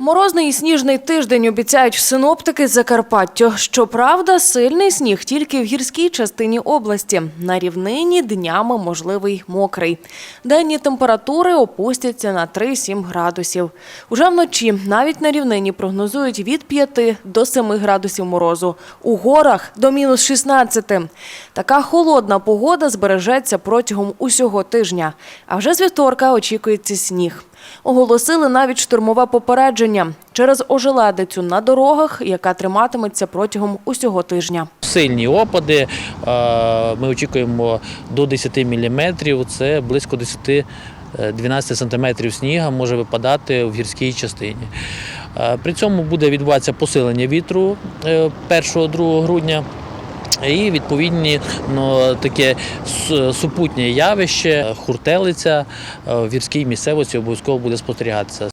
Морозний і сніжний тиждень обіцяють синоптики з Закарпаття. Щоправда, сильний сніг тільки в гірській частині області. На рівнині днями можливий мокрий. Денні температури опустяться на 3-7 градусів. Уже вночі навіть на рівнині прогнозують від 5 до 7 градусів морозу. У горах до мінус 16. Така холодна погода збережеться протягом усього тижня. А вже з вівторка очікується сніг. Оголосили навіть штурмове попередження через ожеледицю на дорогах, яка триматиметься протягом усього тижня. Сильні опади. е, Ми очікуємо до 10 мм, це близько 10 е, 12 см снігу може випадати в гірській частині. Е, При цьому буде відбуватися посилення вітру 1-2 грудня. І відповідні ну, таке супутнє явище, хуртелиця е, в гірській місцевості обов'язково буде спостерігатися.